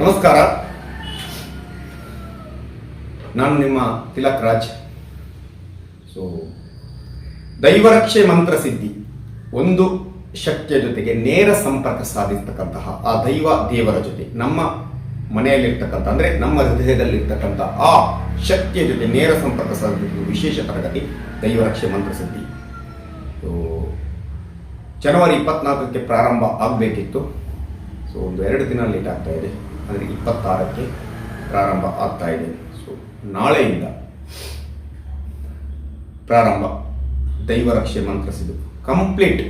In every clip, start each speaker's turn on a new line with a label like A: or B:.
A: ನಮಸ್ಕಾರ. ನಾನು ನಿಮ್ಮ ತಿಲಕ್ ರಾಜ್. ಸೊ ದೈವರಕ್ಷೆ ಮಂತ್ರ ಸಿದ್ಧಿ. ಒಂದು ಶಕ್ತಿಯ ಜೊತೆಗೆ ನೇರ ಸಂಪರ್ಕ ಸಾಧಿಸ್ತಕ್ಕಂತಹ ಆ ದೈವ ದೇವರ ಜೊತೆ, ನಮ್ಮ ಮನೆಯಲ್ಲಿರ್ತಕ್ಕಂಥ, ಅಂದ್ರೆ ನಮ್ಮ ಹೃದಯದಲ್ಲಿರ್ತಕ್ಕಂಥ ಆ ಶಕ್ತಿಯ ಜೊತೆ ನೇರ ಸಂಪರ್ಕ ಸಾಧಿಸುವ ವಿಶೇಷ ತರಗತಿ ದೈವರಕ್ಷೆ ಮಂತ್ರ ಸಿದ್ಧಿ. ಜನವರಿ ಇಪ್ಪತ್ನಾಲ್ಕಕ್ಕೆ ಪ್ರಾರಂಭ ಆಗಬೇಕಿತ್ತು. ಸೊ ಒಂದು ಎರಡು ದಿನ ಲೇಟ್ ಆಗ್ತಾ ಇದೆ. ಅಂದರೆ ಇಪ್ಪತ್ತಾರಕ್ಕೆ ಪ್ರಾರಂಭ ಆಗ್ತಾ ಇದೆ. ಸೊ ನಾಳೆಯಿಂದ ಪ್ರಾರಂಭ. ದೈವರಕ್ಷೆ ಮಂತ್ರ ಸಿದ್ದು ಕಂಪ್ಲೀಟ್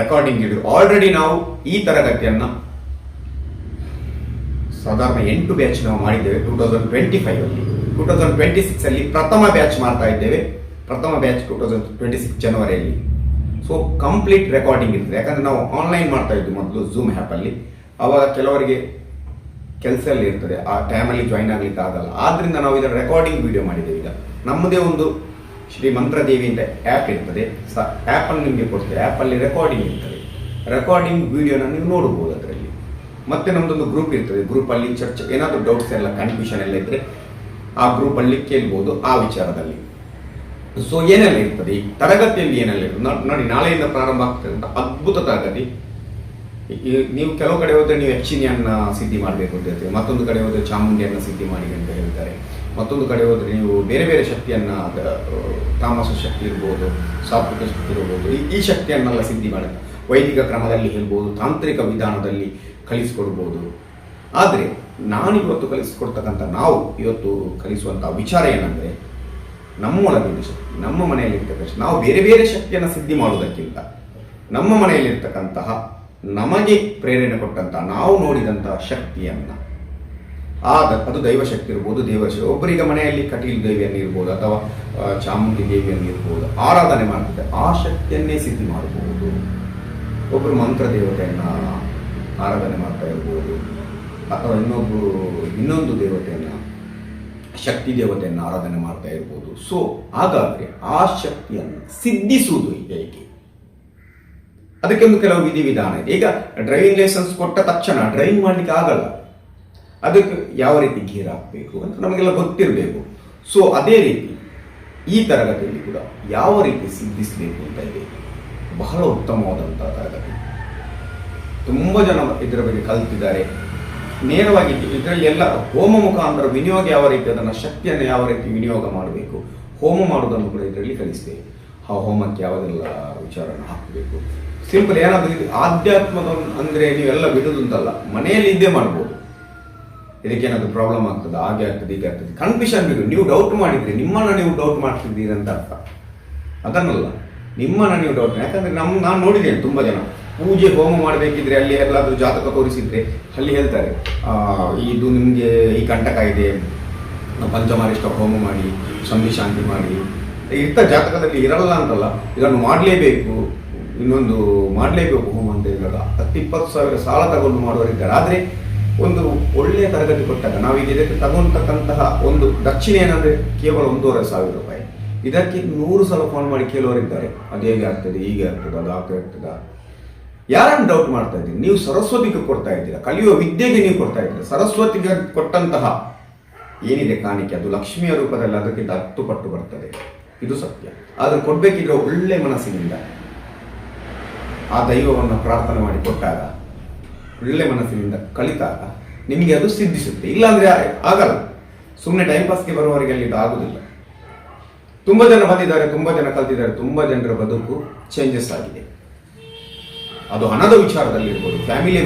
A: ರೆಕಾರ್ಡಿಂಗ್ ಇಡು. ಆಲ್ರೆಡಿ ನಾವು ಈ ತರಗತಿಯನ್ನು ಸಾಧಾರಣ ಎಂಟು ಬ್ಯಾಚ್ ನಾವು ಮಾಡಿದ್ದೇವೆ. ಟೂ ತೌಸಂಡ್ ಟ್ವೆಂಟಿ ಫೈವ್ ಅಲ್ಲಿ. ಟೂ ತೌಸಂಡ್ ಟ್ವೆಂಟಿ ಸಿಕ್ಸ್ ಅಲ್ಲಿ ಪ್ರಥಮ ಬ್ಯಾಚ್ ಮಾಡ್ತಾ ಇದ್ದೇವೆ. ಪ್ರಥಮ batch two thousand twenty six ಜನವರಿಯಲ್ಲಿ. ಸೊ ಕಂಪ್ಲೀಟ್ ರೆಕಾರ್ಡಿಂಗ್ ಇರ್ತದೆ. ಯಾಕಂದ್ರೆ ನಾವು ಆನ್ಲೈನ್ ಮಾಡ್ತಾ ಇದ್ವಿ ಮೊದಲು ಝೂಮ್ ಆ್ಯಪಲ್ಲಿ ಅವಾಗ ಕೆಲವರಿಗೆ ಕೆಲಸ ಎಲ್ಲ ಇರ್ತದೆ, ಆ ಟೈಮಲ್ಲಿ ಜಾಯಿನ್ ಆಗ್ಲಿಕ್ಕೆ ಆಗಲ್ಲ. ಆದ್ರಿಂದ ನಾವು ಇದರ ರೆಕಾರ್ಡಿಂಗ್ ವಿಡಿಯೋ ಮಾಡಿದ್ದೇವೆ ಈಗ. ನಮ್ಮದೇ ಒಂದು ಶ್ರೀ ಮಂತ್ರದೇವಿ ಅಂತ ಆ್ಯಪ್ ಇರ್ತದೆ. ಆ್ಯಪನ್ನು ನಿಮಗೆ ಕೊಡ್ತೇವೆ. ಆ್ಯಪಲ್ಲಿ ರೆಕಾರ್ಡಿಂಗ್ ಇರ್ತದೆ. ರೆಕಾರ್ಡಿಂಗ್ ವಿಡಿಯೋನ ನೀವು ನೋಡಬಹುದು ಅದರಲ್ಲಿ. ಮತ್ತೆ ನಮ್ದೊಂದು ಗ್ರೂಪ್ ಇರ್ತದೆ. ಗ್ರೂಪಲ್ಲಿ ಚರ್ಚೆ, ಏನಾದರೂ ಡೌಟ್ಸ್ ಎಲ್ಲ ಕನ್ಫ್ಯೂಷನ್ ಎಲ್ಲ ಇದ್ರೆ ಆ ಗ್ರೂಪಲ್ಲಿ ಕೇಳ್ಬೋದು ಆ ವಿಚಾರದಲ್ಲಿ. ಸೊ ಏನೆಲ್ಲ ಇರ್ತದೆ ತರಗತಿಯಲ್ಲಿ ಏನೆಲ್ಲ ಇರ್ತದೆ ನೋಡಿ, ನಾಳೆಯಿಂದ ಪ್ರಾರಂಭ ಆಗ್ತದೆ ಅದ್ಭುತ ತರಗತಿ. ನೀವು ಕೆಲವು ಕಡೆ ಹೋದ್ರೆ ನೀವು ಯಕ್ಷಿಣಿಯನ್ನ ಸಿದ್ಧಿ ಮಾಡಬೇಕು ಅಂತ ಹೇಳ್ತೀವಿ. ಮತ್ತೊಂದು ಕಡೆ ಹೋದ್ರೆ ಚಾಮುಂಡಿಯನ್ನು ಸಿದ್ಧಿ ಮಾಡಿ ಅಂತ ಹೇಳ್ತಾರೆ. ಮತ್ತೊಂದು ಕಡೆ ಹೋದ್ರೆ ನೀವು ಬೇರೆ ಬೇರೆ ಶಕ್ತಿಯನ್ನ ತಾಮಸ ಶಕ್ತಿ ಇರ್ಬೋದು, ಸಾತ್ವಿಕ ಶಕ್ತಿ ಇರ್ಬೋದು, ಈ- ಶಕ್ತಿಯನ್ನೆಲ್ಲ ಸಿದ್ಧಿ ಮಾಡುತ್ತೆ ವೈದಿಕ ಕ್ರಮದಲ್ಲಿ ಹೇಳ್ಬೋದು, ತಾಂತ್ರಿಕ ವಿಧಾನದಲ್ಲಿ ಕಲಿಸ್ಕೊಡ್ಬೋದು. ಆದರೆ ನಾನಿವತ್ತು ಕಲಿಸಿಕೊಡ್ತಕ್ಕಂಥ ನಾವು ಇವತ್ತು ಕಲಿಸುವಂಥ ವಿಚಾರ ಏನಂದರೆ ನಮ್ಮೊಳಗಿನ ಶಕ್ತಿ, ನಮ್ಮ ಮನೆಯಲ್ಲಿರ್ತಕ್ಕಂಥ. ನಾವು ಬೇರೆ ಬೇರೆ ಶಕ್ತಿಯನ್ನು ಸಿದ್ಧಿ ಮಾಡುವುದಕ್ಕಿಂತ, ನಮ್ಮ ಮನೆಯಲ್ಲಿರ್ತಕ್ಕಂತಹ ನಮಗೆ ಪ್ರೇರಣೆ ಕೊಟ್ಟಂತ, ನಾವು ನೋಡಿದಂತಹ ಶಕ್ತಿಯನ್ನ. ಆದ, ಅದು ದೈವ ಶಕ್ತಿ ಇರ್ಬೋದು, ದೇವಶಕ್ತಿ. ಒಬ್ಬರಿಗೆ ಮನೆಯಲ್ಲಿ ಕಟೀಲ್ ದೇವಿಯನ್ನು ಇರ್ಬೋದು, ಅಥವಾ ಚಾಮುಂಡಿ ದೇವಿಯನ್ನು ಇರ್ಬೋದು, ಆರಾಧನೆ ಮಾಡ್ತಿದ್ದೆ ಆ ಶಕ್ತಿಯನ್ನೇ ಸಿದ್ಧಿ ಮಾಡಬಹುದು ಒಬ್ಬರು ಮಂತ್ರ ದೇವತೆಯನ್ನ ಆರಾಧನೆ ಮಾಡ್ತಾ ಇರ್ಬೋದು, ಅಥವಾ ಇನ್ನೊಬ್ಬರು ಇನ್ನೊಂದು ದೇವತೆಯನ್ನ, ಶಕ್ತಿ ದೇವತೆಯನ್ನು ಆರಾಧನೆ ಮಾಡ್ತಾ ಇರ್ಬೋದು. ಸೊ ಹಾಗಾದ್ರೆ ಆ ಶಕ್ತಿಯನ್ನು ಸಿದ್ಧಿಸುವುದು ಹೇಗೆ? ಅದಕ್ಕೆ ಒಂದು ಕೆಲವು ವಿಧಿವಿಧಾನ ಇದೆ. ಈಗ ಡ್ರೈವಿಂಗ್ ಲೈಸೆನ್ಸ್ ಕೊಟ್ಟ ತಕ್ಷಣ ಡ್ರೈವಿಂಗ್ ಮಾಡಲಿಕ್ಕೆ ಆಗಲ್ಲ. ಅದಕ್ಕೆ ಯಾವ ರೀತಿ ಗೇರ್ ಹಾಕಬೇಕು ಅಂತ ನಮಗೆಲ್ಲ ಗೊತ್ತಿರಬೇಕು. ಸೊ ಅದೇ ರೀತಿ ಈ ತರಗತಿಯಲ್ಲಿ ಕೂಡ ಯಾವ ರೀತಿ ಸಿದ್ಧಿಸಬೇಕು ಅಂತ ಇದೆ. ಬಹಳ ಉತ್ತಮವಾದಂತಹ ತರಗತಿ. ತುಂಬ ಜನ ಇದರ ಬಗ್ಗೆ ಕಲ್ತಿದ್ದಾರೆ. ನೇರವಾಗಿ ಇದರಲ್ಲಿ ಎಲ್ಲ ಹೋಮ ಮುಖಾಂತರ ವಿನಿಯೋಗ ಯಾವ ರೀತಿ ಅದನ್ನು ಶಕ್ತಿಯನ್ನು ಯಾವ ರೀತಿ ವಿನಿಯೋಗ ಮಾಡಬೇಕು. ಹೋಮ ಮಾಡುವುದನ್ನು ಕೂಡ ಇದರಲ್ಲಿ ಕಲಿಸ್ತೇವೆ ಆ ಹೋಮಕ್ಕೆ ಯಾವುದೆಲ್ಲ ವಿಚಾರನ ಹಾಕಬೇಕು? ಸಿಂಪಲ್ ಏನಾದರೂ ಆಧ್ಯಾತ್ಮದ ಅಂದರೆ ನೀವೆಲ್ಲ ಬಿಡುದು ಅಂತಲ್ಲ ಮನೆಯಲ್ಲಿ ಇದ್ದೇ ಮಾಡ್ಬೋದು. ಇದಕ್ಕೇನಾದರೂ ಪ್ರಾಬ್ಲಮ್ ಆಗ್ತದೆ? ಹಾಗೆ ಆಗ್ತದೆ, ಹೀಗೆ ಆಗ್ತದೆ. ಕನ್ಫ್ಯೂಷನ್ ಬಿಡು. ನೀವು ಡೌಟ್ ಮಾಡಿದ್ರಿ ನಿಮ್ಮನ್ನ ನೀವು ಡೌಟ್ ಮಾಡ್ತಿದ್ದೀರಿ ಅಂತ ಅರ್ಥ. ಅದನ್ನಲ್ಲ. ನಿಮ್ಮನ್ನ ನೀವು ಡೌಟ್ ಯಾಕಂದ್ರೆ ನಮ್ಮ ನಾನು ನೋಡಿದ್ದೇನೆ ತುಂಬಾ ಜನ. ಪೂಜೆ, ಹೋಮ ಮಾಡಬೇಕಿದ್ರೆ ಅಲ್ಲಿ ಎಲ್ಲಾದರೂ ಜಾತಕ ತೋರಿಸಿದ್ರೆ ಅಲ್ಲಿ ಹೇಳ್ತಾರೆ ಇದು ನಿಮಗೆ ಈ ಕಂಟಕ ಇದೆ. ಪಂಚಮಾರಿಷ್ಟ ಹೋಮ ಮಾಡಿ ಸಂಧಿ ಶಾಂತಿ ಮಾಡಿ ಇರ್ತ ಜಾತಕದಲ್ಲಿ ಇರಲ್ಲ ಅಂತಲ್ಲ, ಇದನ್ನು ಮಾಡಲೇಬೇಕು, ಇನ್ನೊಂದು ಮಾಡಲೇಬೇಕು ಹೋಮ್ ಅಂತ ಹೇಳಿದಾಗ ಹತ್ತು ಇಪ್ಪತ್ತು ಸಾವಿರ ಸಾಲ ತಗೊಂಡು ಮಾಡುವರಿದ್ದಾರೆ ಆದರೆ ಒಂದು ಒಳ್ಳೆಯ ತರಗತಿ ಕೊಟ್ಟಾಗ ನಾವೀಗ ಇದಕ್ಕೆ ತಗೊಂತಕ್ಕಂತಹ ಒಂದು ದಕ್ಷಿಣ ಏನಂದ್ರೆ ಕೇವಲ ಒಂದೂವರೆ ಸಾವಿರ ರೂಪಾಯಿ. ಇದಕ್ಕೆ ನೂರು ಸಲ ಫೋನ್ ಮಾಡಿ ಕೇಳುವರಿದ್ದಾರೆ ಅದು ಹೇಗೆ ಆಗ್ತದೆ, ಹೀಗೆ ಆಗ್ತದೆ, ಅದು ಆಗ್ತಾ ಇರ್ತದ ಯಾರನ್ನು ಡೌಟ್ ಮಾಡ್ತಾ ಇದ್ದೀರಿ? ನೀವು ಸರಸ್ವತಿಗೆ ಕೊಡ್ತಾ ಇದ್ದೀರಾ? ಕಲಿಯುವ ವಿದ್ಯೆಗೆ ನೀವು ಕೊಡ್ತಾ ಇದ್ದೀರಾ? ಸರಸ್ವತಿಗೆ ಕೊಟ್ಟಂತಹ ಏನಿದೆ ಕಾಣಿಕೆ? ಅದು ಲಕ್ಷ್ಮಿಯ ರೂಪದಲ್ಲಿ ಅದಕ್ಕಿಂತ ಹತ್ತು ಪಟ್ಟು ಬರ್ತದೆ. ಇದು ಸತ್ಯ. ಆದರೆ ಕೊಡ್ಬೇಕಿದ್ರೆ ಒಳ್ಳೆ ಮನಸ್ಸಿನಿಂದ ಆ ದೈವವನ್ನು ಪ್ರಾರ್ಥನೆ ಮಾಡಿ ಕೊಟ್ಟಾಗ ಒಳ್ಳೆ ಮನಸ್ಸಿನಿಂದ ಕಲಿತಾಗ ನಿಮಗೆ ಅದು ಸಿದ್ಧಿಸುತ್ತೆ. ಇಲ್ಲಾಂದ್ರೆ ಆಗಲ್ಲ. ಸುಮ್ಮನೆ ಟೈಮ್ ಪಾಸ್ಗೆ ಬರುವವರಿಗೆ ಅಲ್ಲಿ ಆಗುದಿಲ್ಲ. ತುಂಬಾ ಜನ ಬಂದಿದ್ದಾರೆ ತುಂಬಾ ಜನ ಕಲ್ತಿದ್ದಾರೆ ತುಂಬಾ ಜನರ ಬದುಕು ಚೇಂಜಸ್ ಆಗಿದೆ. ಅದು ಹಣದ ವಿಚಾರದಲ್ಲಿ ಇರ್ಬೋದು ಫ್ಯಾಮಿಲಿಯ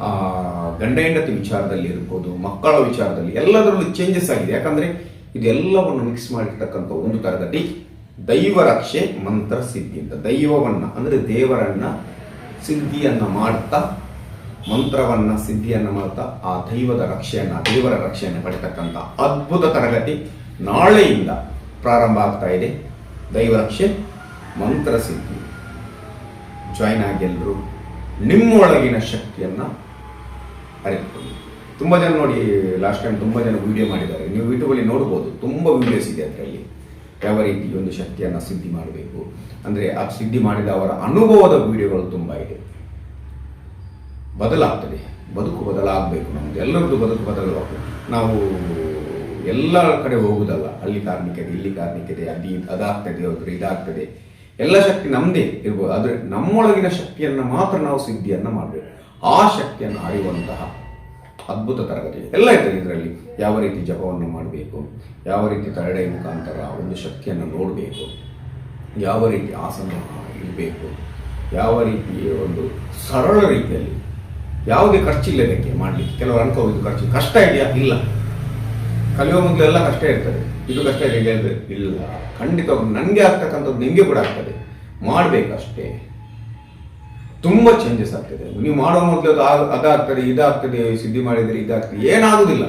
A: ಆ, ಗಂಡ ಹೆಂಡತಿ ವಿಚಾರದಲ್ಲಿ ಇರ್ಬೋದು ಮಕ್ಕಳ ವಿಚಾರದಲ್ಲಿ ಎಲ್ಲದರಲ್ಲೂ ಚೇಂಜಸ್ ಆಗಿದೆ. ಯಾಕಂದ್ರೆ ಇದೆಲ್ಲವನ್ನು ಮಿಕ್ಸ್ ಮಾಡಿರ್ತಕ್ಕಂಥ ಒಂದು ತರಗತಿ ದೈವ ರಕ್ಷೆ ಮಂತ್ರ ಸಿದ್ಧಿ ಅಂತ. ದೈವವನ್ನ ಅಂದ್ರೆ ದೇವರನ್ನ ಸಿದ್ಧಿಯನ್ನ ಮಾಡ್ತಾ, ಮಂತ್ರವನ್ನ ಸಿದ್ಧಿಯನ್ನ ಮಾಡ್ತಾ, ಆ ದೈವದ ರಕ್ಷೆಯನ್ನ, ದೇವರ ರಕ್ಷೆಯನ್ನು ಪಡೆತಕ್ಕಂತ ಅದ್ಭುತ ತರಗತಿ ನಾಳೆಯಿಂದ ಪ್ರಾರಂಭ ಆಗ್ತಾ ಇದೆ. ದೈವ ರಕ್ಷೆ ಮಂತ್ರ ಸಿದ್ಧಿ. ಜಾಯ್ನ್ ಆಗಿ ಎಲ್ಲರೂ ನಿಮ್ಮೊಳಗಿನ ಶಕ್ತಿಯನ್ನ ಅರಿತುಕೊಳ್ಳಿ. ತುಂಬ ಜನ ನೋಡಿ ಲಾಸ್ಟ್ ಟೈಮ್ ತುಂಬ ಜನ ವಿಡಿಯೋ ಮಾಡಿದ್ದಾರೆ. ನೀವು ಯೂಟ್ಯೂಬಲ್ಲಿ ನೋಡ್ಬೋದು, ತುಂಬ ವಿಡಿಯೋಸ್ ಇದೆ ಅದರಲ್ಲಿ. ಯಾವ ರೀತಿ ಒಂದು ಶಕ್ತಿಯನ್ನು ಸಿದ್ಧಿ ಮಾಡಬೇಕು. ಅಂದರೆ ಆ ಸಿದ್ಧಿ ಮಾಡಿದ ಅವರ ಅನುಭವದ ವಿಡಿಯೋಗಳು ತುಂಬ ಇದೆ. ಬದಲಾಗ್ತದೆ. ಬದುಕು ಬದಲಾಗಬೇಕು ನಮ್ದು. ಎಲ್ಲರದ್ದು ಬದುಕು ಬದಲಾಗಬೇಕು. ನಾವು ಎಲ್ಲ ಕಡೆ ಹೋಗುದಲ್ಲ. ಅಲ್ಲಿ ಕಾರ್ಮಿಕತೆ ಇಲ್ಲಿ ಕಾರ್ಮಿಕತೆ ಅದು ಇದ್- ಅದಾಗ್ತದೆ ಹೋದ್ರೆ ಇದಾಗ್ತದೆ. ಎಲ್ಲ ಶಕ್ತಿ ನಮ್ಮದೇ ಇರ್ಬೋದು. ಆದರೆ ನಮ್ಮೊಳಗಿನ ಶಕ್ತಿಯನ್ನು ಮಾತ್ರ ನಾವು ಸಿದ್ಧಿಯನ್ನು ಮಾಡಬೇಕು. ಆ ಶಕ್ತಿಯನ್ನು ಅರಿಯುವಂತಹ ಅದ್ಭುತ ತರಗತಿ ಎಲ್ಲ ಇರ್ತದೆ ಇದರಲ್ಲಿ. ಯಾವ ರೀತಿ ಜಪವನ್ನು ಮಾಡಬೇಕು, ಯಾವ ರೀತಿ ತರಡೆ ಮುಖಾಂತರ ಒಂದು ಶಕ್ತಿಯನ್ನು ನೋಡಬೇಕು, ಯಾವ ರೀತಿ ಆಸನ ಇರಬೇಕು ಯಾವ ರೀತಿ ಒಂದು ಸರಳ ರೀತಿಯಲ್ಲಿ ಯಾವುದೇ ಖರ್ಚಿಲ್ಲದಕ್ಕೆ ಮಾಡಲಿಕ್ಕೆ. ಕೆಲವರು ಅನ್ಕೋಬೇಕು ಖರ್ಚು, ಕಷ್ಟ ಇದೆಯಾ? ಇಲ್ಲ. ಕಲಿಯುವ ಮೊದಲು ಎಲ್ಲ ಕಷ್ಟ ಇರ್ತದೆ. ಇದು ಕಷ್ಟ ಇದೆ ಇಲ್ಲ. ಖಂಡಿತವಾಗಿ ನನಗೆ ಆಗ್ತಕ್ಕಂಥದ್ದು ನಿಮಗೆ ಕೂಡ ಆಗ್ತದೆ. ಮಾಡಬೇಕಷ್ಟೇ. ತುಂಬ ಚೇಂಜಸ್ ಆಗ್ತದೆ. ನೀವು ಮಾಡೋ ಮೊದಲು ಅದು ಅದಾಗ್ತದೆ, ಇದಾಗ್ತದೆ, ಸಿದ್ಧಿ ಮಾಡಿದರೆ ಇದಾಗ್ತದೆ. ಏನಾಗುದಿಲ್ಲ.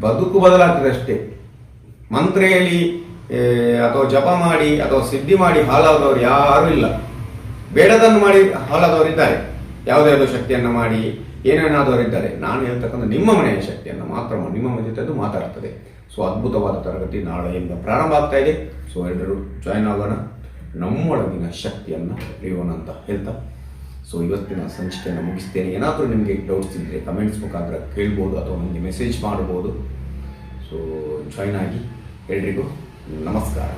A: ಬದುಕು ಬದಲಾಗ್ತದೆ ಅಷ್ಟೇ. ಮಂತ್ರ ಹೇಳಿ ಅಥವಾ ಜಪ ಮಾಡಿ, ಅಥವಾ ಸಿದ್ಧಿ ಮಾಡಿ ಹಾಳಾದವರು ಯಾರೂ ಇಲ್ಲ. ಬೇಡದನ್ನು ಮಾಡಿ ಹಾಳಾದವರು ಇದ್ದಾರೆ ಯಾವುದ್ಯಾವುದೋ ಶಕ್ತಿಯನ್ನು ಮಾಡಿ ಏನೇನಾದವರು ಇದ್ದಾರೆ ನಾನು ಹೇಳ್ತಕ್ಕಂಥ ನಿಮ್ಮ ಮನೆಯ ಶಕ್ತಿಯನ್ನು ಮಾತ್ರ ನಿಮ್ಮ ಮನೆ ಜೊತೆ ಅದು ಮಾತಾಡ್ತದೆ. ಸೊ ಅದ್ಭುತವಾದ ತರಗತಿ ನಾಳೆಯಿಂದ ಪ್ರಾರಂಭ ಆಗ್ತಾ ಇದೆ. ಸೊ, ಎಲ್ಲರೂ ಜಾಯ್ನ್ ಆಗೋಣ. ನಮ್ಮೊಳಗಿನ ಶಕ್ತಿಯನ್ನು ಪಡೆಯೋಣ ಅಂತ ಹೇಳ್ತಾ ಸೊ ಇವತ್ತಿನ ಸಂಚಿಕೆಯನ್ನು ಮುಗಿಸ್ತೇನೆ. ಏನಾದರೂ ನಿಮಗೆ ಡೌಟ್ಸ್ ಇದ್ದರೆ ಕಮೆಂಟ್ಸ್ ಮುಖಾಂತರ ಕೇಳ್ಬೋದು ಅಥವಾ ನನಗೆ ಮೆಸೇಜ್ ಮಾಡ್ಬೋದು. ಸೊ ಜಾಯ್ನ್ ಆಗಿ ಎಲ್ರಿಗೂ ನಮಸ್ಕಾರ.